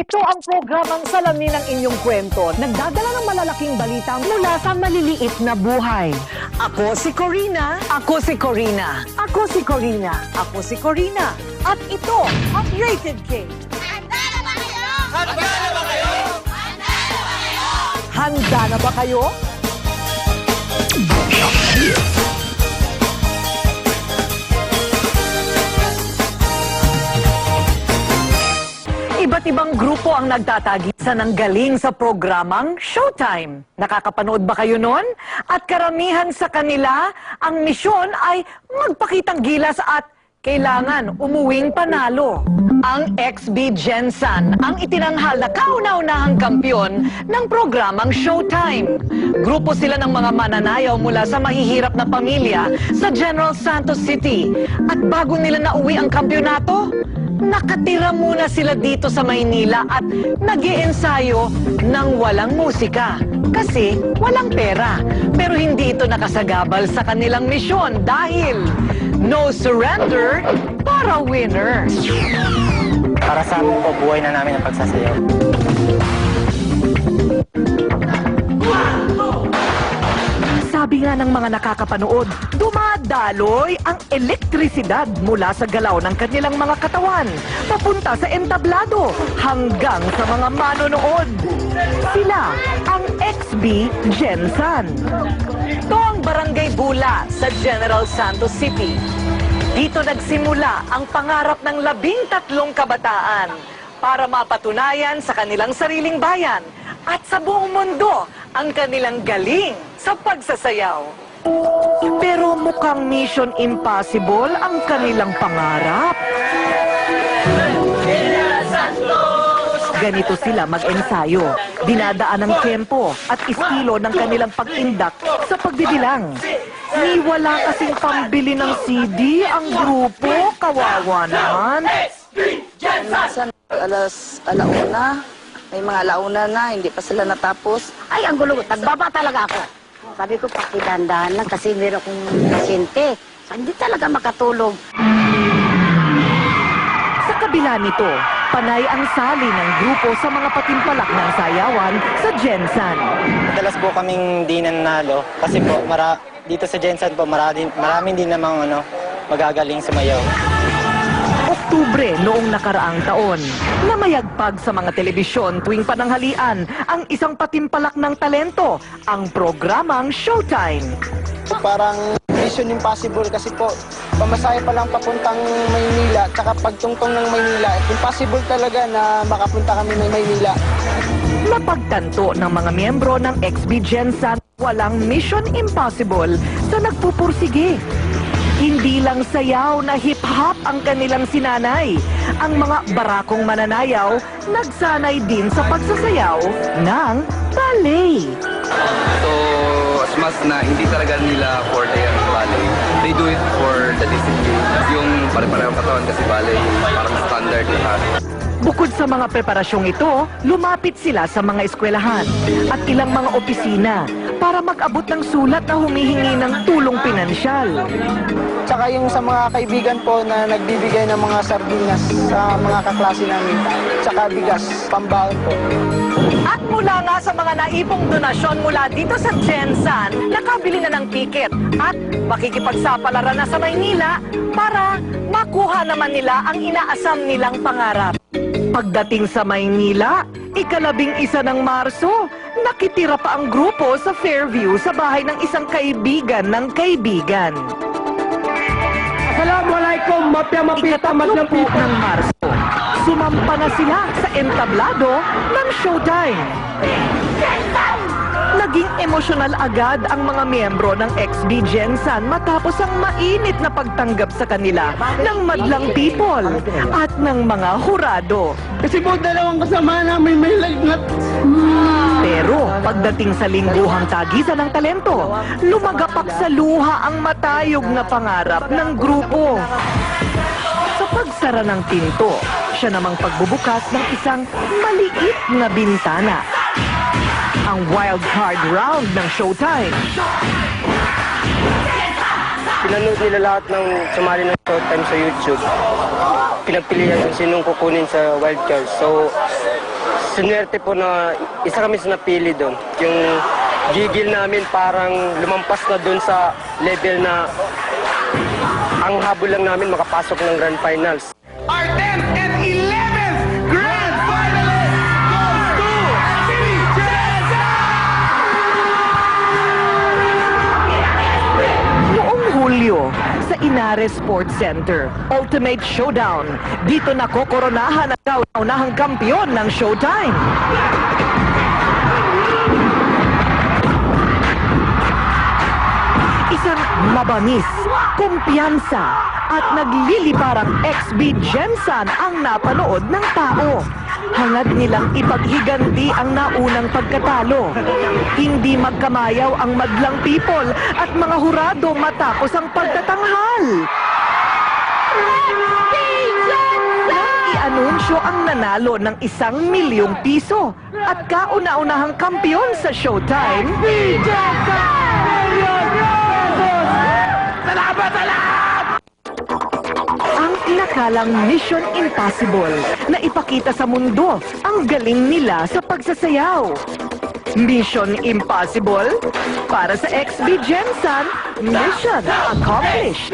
Ito ang programang salamin ng inyong kwento. Nagdadala ng malalaking balita mula sa maliliit na buhay. Ako si Corina. Ako si Corina. Ako si Corina. Ako si Corina. At ito ang Rated K. Handa na ba kayo? Handa na ba kayo? Iba't ibang grupo ang nagtatagisan ng galing sa programang Showtime. Nakakapanood ba kayo nun? At karamihan sa kanila, ang misyon ay magpakitang gilas at kailangan umuwing panalo. Ang XB Gensan ang itinanghal na kauna-unahang kampyon ng programang Showtime. Grupo sila ng mga mananayaw mula sa mahihirap na pamilya sa General Santos City. At bago nila nauwi ang kampyonato, nakatira muna sila dito sa Maynila at nag ensayo ng walang musika. Kasi walang pera. Pero hindi ito nakasagabal sa kanilang misyon dahil no surrender para winner. Para sa amin po, buhay na namin ang pagsasayaw. Nga ng mga nakakapanood, dumadaloy ang elektrisidad mula sa galaw ng kanilang mga katawan papunta sa entablado hanggang sa mga manonood. Sila ang XB Gensan. Ito ang Barangay Bula sa General Santos City. Dito nagsimula ang pangarap ng labing tatlong kabataan para mapatunayan sa kanilang sariling bayan at sa buong mundo ang kanilang galing sa pagsasayaw. Pero mukhang mission impossible ang kanilang pangarap. Ganito sila mag-ensayo. Dinadaan ng tempo at estilo ng kanilang pag-indak sa pagbibilang. Ni wala kasing pambili ng CD ang grupo. Kawawa naman. Minsan alas alauna, may mga alauna na, hindi pa sila natapos. Ay, ang gulo. Nagbaba talaga ako. Sabi ko, pakidandahan lang kasi meron akong pasyente. Hindi talaga makatulog. Sa kabila nito, panay ang sali ng grupo sa mga patimpalak ng sayawan sa Gensan. Madalas po kaming di nanalo kasi po mara, dito sa Jensen po maraming, maraming din namang ano, magagaling sumayaw. Oktubre noong nakaraang taon, namayagpag sa mga telebisyon tuwing pananghalian ang isang patimpalak ng talento, ang programang Showtime. Parang mission impossible kasi po, pamasahe pa lang papuntang Maynila, tsaka pagtungtong ng Maynila, impossible talaga na makapunta kami ng Maynila. Napagtanto ng mga miyembro ng XB Gensan walang mission impossible sa nagpupursige. Hindi lang sayaw na hip-hop ang kanilang sinanay. Ang mga barakong mananayaw nagsanay din sa pagsasayaw ng ballet. So, as mas na hindi talaga nila forte ang ballet. They do it for the discipline. Yung pare-parehong katawan kasi ballet, parang standard lahat. Bukod sa mga preparasyong ito, lumapit sila sa mga eskwelahan at ilang mga opisina para mag-abot ng sulat na humihingi ng tulong pinansyal. Tsaka yung sa mga kaibigan po na nagbibigay ng mga sardinas sa mga kaklase namin, tsaka bigas, pambaon po. At mula nga sa mga naipong donasyon mula dito sa Gensan, nakabili na ng tiket at makikipagsapalaran na sa Maynila para makuha naman nila ang inaasam nilang pangarap. Pagdating sa Maynila, ikalabing isa ng Marso, nakitira pa ang grupo sa Fairview sa bahay ng isang kaibigan ng kaibigan. Assalamualaikum, mapya Ikatatlo po ng Marso, sumampa na sila sa entablado ng Showtime. Naging emosyonal agad ang mga miyembro ng XB Gensan matapos ang mainit na pagtanggap sa kanila ng madlang people at ng mga hurado. Kasi po dalawang kasama namin may lagnat. Pero pagdating sa lingguhang tagisan ng talento, lumagapak sa luha ang matayog na pangarap ng grupo. Sa pagsara ng pinto, siya namang pagbubukas ng isang maliit na bintana. Ang wild card round ng Showtime. Pinanood nila lahat ng sumali ng showtime sa YouTube. Pinagpilihan kung sinong kukunin sa wild card. So, Sinwerte po na isa kami sa napili doon. Yung gigil namin parang lumampas na doon sa level na ang habol lang namin makapasok ng Grand Finals. Our sa Inares Sports Center, Ultimate Showdown. Dito na kokoronahan ang kauna-unahang kampiyon ng Showtime. Isang mabangis, kumpiyansa, at nagliliparang XB Jensen ang napanood ng tao. Hangad nilang ipaghiganti ang naunang pagkatalo. Hindi magkamayaw ang madlang people at mga hurado matapos ang pagtatanghal. I-anunsyo ang nanalo ng isang milyong piso at kauna-unahang kampiyon sa Showtime. Ang inakalang Mission Impossible na ipakita sa mundo ang galing nila sa pagsasayaw. Mission Impossible para sa XB Jensen, Mission Accomplished.